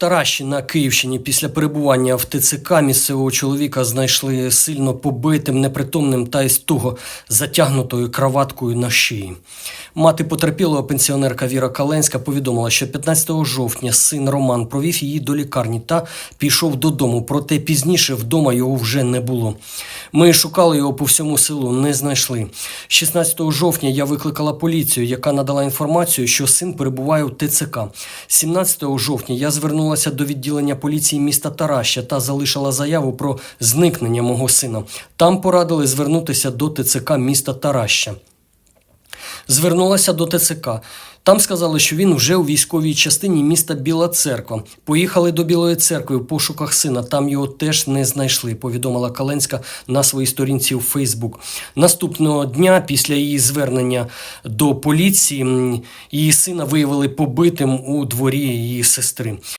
Таращі на Київщині після перебування в ТЦК місцевого чоловіка знайшли сильно побитим, непритомним та із туго затягнутою краваткою на шиї. Мати потерпілого пенсіонерка Віра Каленська повідомила, що 15 жовтня син Роман провів її до лікарні та пішов додому, проте пізніше вдома його вже не було. Ми шукали його по всьому селу, не знайшли. 16 жовтня я викликала поліцію, яка надала інформацію, що син перебуває у ТЦК. 17 жовтня я звернулася до відділення поліції міста Тараща та залишила заяву про зникнення мого сина. Там порадили звернутися до ТЦК міста Тараща. Звернулася до ТЦК. Там сказали, що він вже у військовій частині міста Біла Церква. Поїхали до Білої церкви в пошуках сина. Там його теж не знайшли. Повідомила Каленська на своїй сторінці у Фейсбук. Наступного дня, після її звернення до поліції, її сина виявили побитим у дворі її сестри.